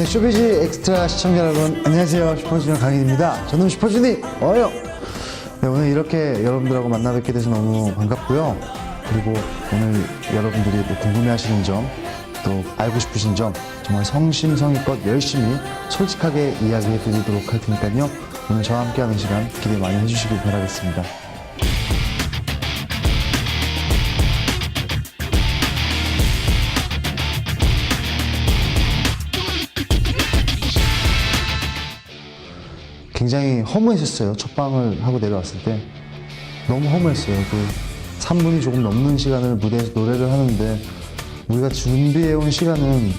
네, 쇼비즈 엑스트라 시청자 여러분, 안녕하세요. 슈퍼주니어 강인입니다. 저는 슈퍼주니 어요. 네, 오늘 이렇게 여러분들하고 만나 뵙게 돼서 너무 반갑고요. 그리고 오늘 여러분들이 또 궁금해 하시는 점, 또 알고 싶으신 점, 정말 성심성의껏 열심히 솔직하게 이야기해 드리도록 할 테니까요. 오늘 저와 함께하는 시간 기대 많이 해주시길 바라겠습니다. 굉장히 허무했었어요. 첫 방을 하고 내려왔을 때. 너무 허무했어요. 그 3분이 조금 넘는 시간을 무대에서 노래를 하는데 우리가 준비해온 시간은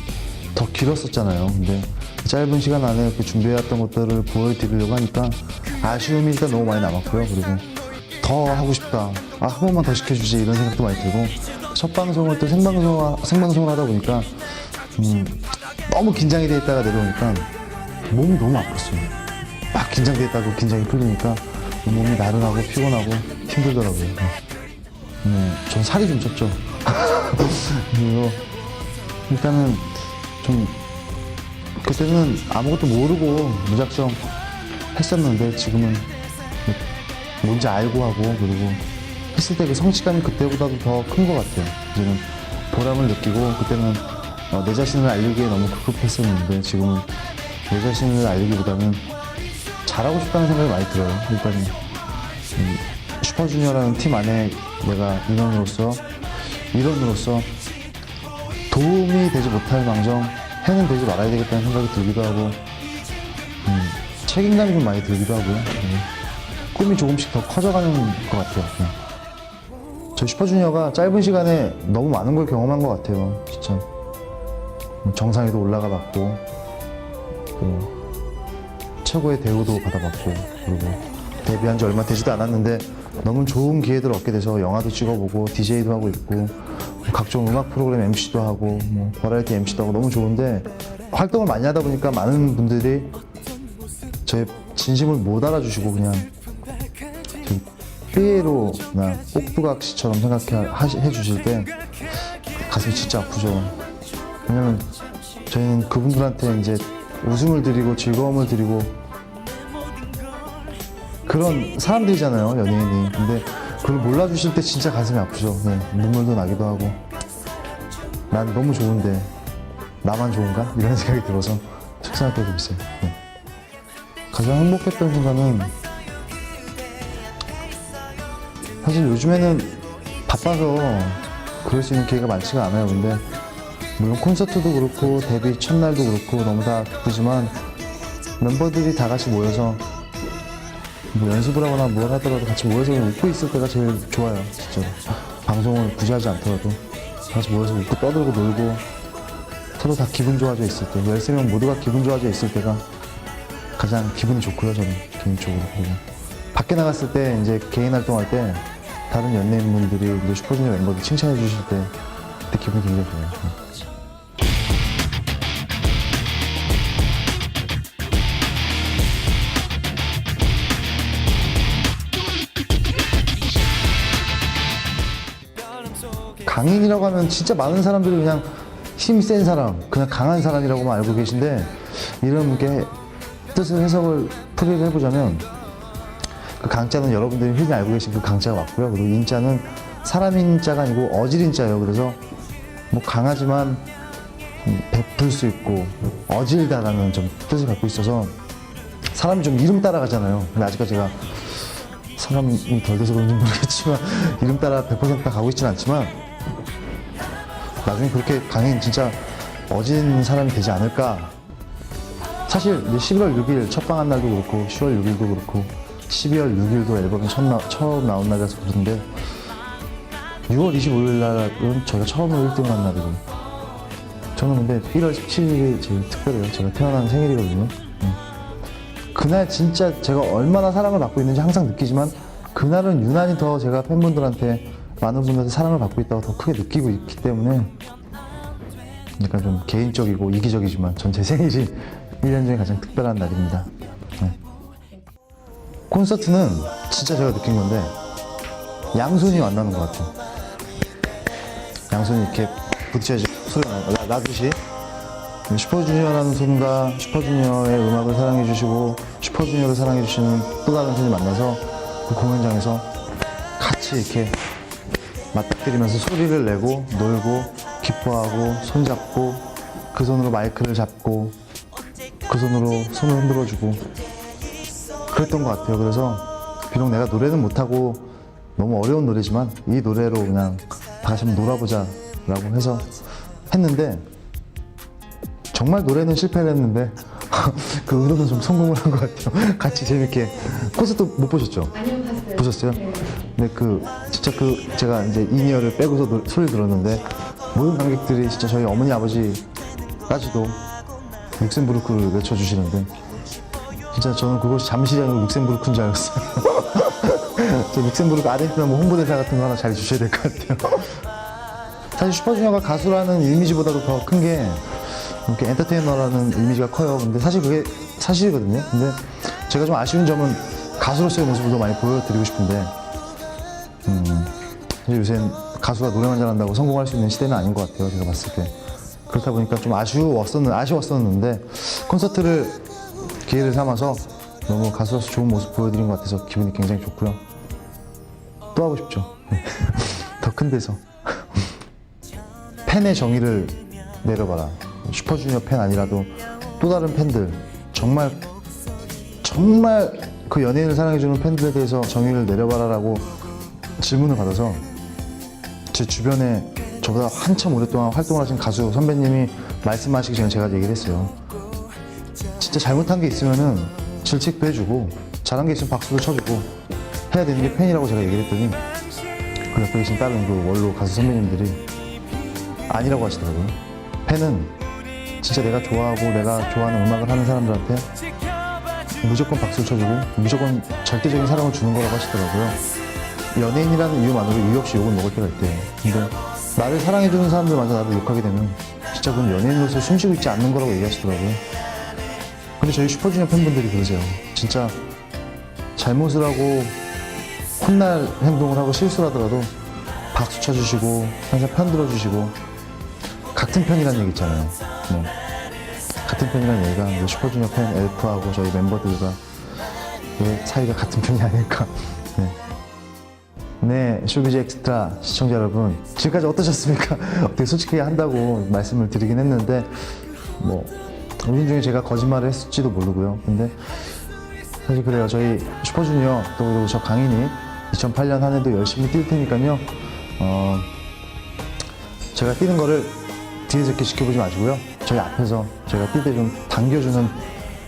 더 길었었잖아요. 근데 그 짧은 시간 안에 그 준비해왔던 것들을 보여드리려고 하니까 아쉬움이 일단 너무 많이 남았고요. 그리고 더 하고 싶다. 아, 한 번만 더 시켜주지. 이런 생각도 많이 들고 첫 방송을 또 생방송, 생방송을 하다 보니까 음, 너무 긴장이 돼 있다가 내려오니까 몸이 너무 아팠어요. 막 긴장돼 있다고 긴장이 풀리니까 몸이 나른하고 피곤하고 힘들더라고요. 네, 전 살이 좀 쪘죠. 그리고 일단은 좀 그때는 아무것도 모르고 무작정 했었는데 지금은 뭔지 알고 하고 그리고 했을 때 그 성취감이 그때보다도 더 큰 것 같아요. 이제는 보람을 느끼고 그때는 어, 내 자신을 알리기에 너무 급급했었는데 지금은 내 자신을 알리기보다는 잘하고 싶다는 생각이 많이 들어요. 일단은 이 슈퍼주니어라는 팀 안에 내가 인원으로서 일원으로서 도움이 되지 못할 망정 해는 되지 말아야 되겠다는 생각이 들기도 하고 음, 책임감이 좀 많이 들기도 하고요. 음, 꿈이 조금씩 더 커져가는 것 같아요. 음. 저 슈퍼주니어가 짧은 시간에 너무 많은 걸 경험한 것 같아요. 진짜 음, 정상에도 올라가 봤고 또 최고의 대우도 받아봤고 그리고 데뷔한 지 얼마 되지도 않았는데 너무 좋은 기회들을 얻게 돼서 영화도 찍어보고 DJ도 하고 있고 각종 음악 프로그램 MC도 하고 뭐 버라이티 MC도 하고 너무 좋은데 활동을 많이 하다 보니까 많은 분들이 저의 진심을 못 알아주시고 그냥 좀 삐에로나 꼭두각 씨처럼 생각해 해주실 때 가슴이 진짜 아프죠. 왜냐면 저희는 그분들한테 이제 웃음을 드리고 즐거움을 드리고 그런 사람들이잖아요 연예인이. 근데 그걸 몰라주실 때 진짜 가슴이 아프죠. 네, 눈물도 나기도 하고. 난 너무 좋은데 나만 좋은가? 이런 생각이 들어서 속상할 때도 있어요. 네. 가장 행복했던 순간은 사실 요즘에는 바빠서 그럴 수 있는 기회가 많지가 않아요. 근데 물론 콘서트도 그렇고 데뷔 첫날도 그렇고 너무 다 기쁘지만 멤버들이 다 같이 모여서 뭐 연습을 하거나 뭘 하더라도 같이 모여서 웃고 있을 때가 제일 좋아요 진짜로. 방송을 굳이 하지 않더라도 다 같이 모여서 웃고 떠들고 놀고 서로 다 기분 좋아져 있을 때 13명 모두가 기분 좋아져 있을 때가 가장 기분이 좋고요 저는 개인적으로. 그리고 밖에 나갔을 때 이제 개인 활동할 때 다른 연예인분들이 슈퍼주니어 멤버들 칭찬해 주실 때 그때 기분이 굉장히 좋아요 강인이라고 하면 진짜 많은 사람들이 그냥 힘 센 사람, 그냥 강한 사람이라고만 알고 계신데 이런 게 뜻을 해석을 풀이를 해보자면 그 강자는 여러분들이 흔히 알고 계신 그 강자가 맞고요. 그리고 인자는 사람인 자가 아니고 어질인 자예요. 그래서 뭐 강하지만 좀 베풀 수 있고 어질다라는 좀 뜻을 갖고 있어서 사람이 좀 이름 따라가잖아요. 근데 아직까지 제가 사람이 덜 돼서 그런지 모르겠지만 이름 따라 100% 가고 있지는 않지만 나중에 그렇게 강인 진짜 어진 사람이 되지 않을까. 사실 이제 11월 6일 첫 방한 날도 그렇고 10월 6일도 그렇고 12월 6일도 앨범이 처음, 나, 처음 나온 날이라서 그런데 6월 25일 날은 저희가 처음으로 1등을 한 날이고 저는 근데 1월 17일이 제일 특별해요. 제가 태어난 생일이거든요. 음. 그날 진짜 제가 얼마나 사랑을 받고 있는지 항상 느끼지만 그날은 유난히 더 제가 팬분들한테 많은 분들한테 사랑을 받고 있다고 더 크게 느끼고 있기 때문에 약간 좀 개인적이고 이기적이지만 전 제 생일이 1년 중에 가장 특별한 날입니다. 네. 콘서트는 진짜 제가 느낀 건데 양손이 만나는 것 같아요. 양손이 이렇게 부딪혀야지 소리가. 나- 나듯이 슈퍼주니어라는 손과 슈퍼주니어의 음악을 사랑해주시고 슈퍼주니어를 사랑해주시는 또 다른 손이 만나서 그 공연장에서 같이 이렇게 맞닥뜨리면서 소리를 내고 놀고 기뻐하고 손잡고 그 손으로 마이크를 잡고 그 손으로 손을 흔들어주고 그랬던 것 같아요. 그래서 비록 내가 노래는 못하고 너무 어려운 노래지만 이 노래로 그냥 다 같이 한번 놀아보자 라고 해서 했는데 정말 노래는 실패를 했는데 그 의도는 좀 성공을 한 것 같아요. 같이 재밌게 콘서트 못 보셨죠? 아니요. 보셨어요? 네. 근데 그 진짜 그 제가 이제 인이어를 빼고서 노- 소리 들었는데 모든 관객들이 진짜 저희 어머니 아버지까지도 룩셈부르크를 외쳐주시는데 진짜 저는 그것이 잠실이 아니고 룩셈부르크인 줄 알았어요. 저 룩셈부르크 아르헨티나 뭐 홍보대사 같은 거 하나 잘 주셔야 될 것 같아요. 사실 슈퍼주니어가 가수라는 이미지보다도 더 큰 게 이렇게 엔터테이너라는 이미지가 커요. 근데 사실 그게 사실이거든요. 근데 제가 좀 아쉬운 점은 가수로서의 모습을 더 많이 보여드리고 싶은데 음, 요새는 가수가 노래만 잘한다고 성공할 수 있는 시대는 아닌 것 같아요. 제가 봤을 때. 그렇다 보니까 좀 아쉬웠었는, 아쉬웠었는데 콘서트를 기회를 삼아서 너무 가수로서 좋은 모습 보여드린 것 같아서 기분이 굉장히 좋고요. 또 하고 싶죠. 더 큰 데서. 팬의 정의를 내려봐라. 슈퍼주니어 팬 아니라도 또 다른 팬들 정말 정말 그 연예인을 사랑해주는 팬들에 대해서 정의를 내려봐라라고 질문을 받아서 제 주변에 저보다 한참 오랫동안 활동을 하신 가수 선배님이 말씀하시기 전에 제가 얘기를 했어요. 진짜 잘못한 게 있으면은 질책도 해주고 잘한 게 있으면 박수도 쳐주고 해야 되는 게 팬이라고 제가 얘기를 했더니 그 옆에 계신 다른 그 원로 가수 선배님들이 아니라고 하시더라고요. 팬은 진짜 내가 좋아하고 내가 좋아하는 음악을 하는 사람들한테 무조건 박수를 쳐주고 무조건 절대적인 사랑을 주는 거라고 하시더라고요. 연예인이라는 이유만으로 이유 없이 욕을 먹을 때가 있대요. 근데 나를 사랑해주는 사람들마저 나를 욕하게 되면 진짜 그건 연예인으로서 숨 쉬고 있지 않는 거라고 얘기하시더라고요. 근데 저희 슈퍼주니어 팬분들이 그러세요. 진짜 잘못을 하고 혼날 행동을 하고 실수를 하더라도 박수 쳐주시고 항상 편 들어주시고 같은 편이라는 얘기 있잖아요. 네. 같은 편이라는 얘기가 뭐 슈퍼주니어 팬 엘프하고 저희 멤버들과 왜 사이가 같은 편이 아닐까. 네. 네, 쇼비즈 엑스트라 시청자 여러분. 지금까지 어떠셨습니까? 어떻게 솔직히 한다고 말씀을 드리긴 했는데, 뭐, 우린 중에 제가 거짓말을 했을지도 모르고요. 근데 사실 그래요. 저희 슈퍼주니어 또 그리고 저 강인이 2008년 한 해도 열심히 뛸 테니까요. 어, 제가 뛰는 거를 뒤에서 이렇게 지켜보지 마시고요. 저희 앞에서 제가 뛸 때 좀 당겨주는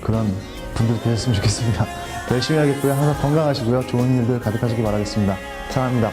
그런 분들이 되셨으면 좋겠습니다. 열심히 하겠고요. 항상 건강하시고요. 좋은 일들 가득하시기 바라겠습니다. 사랑합니다.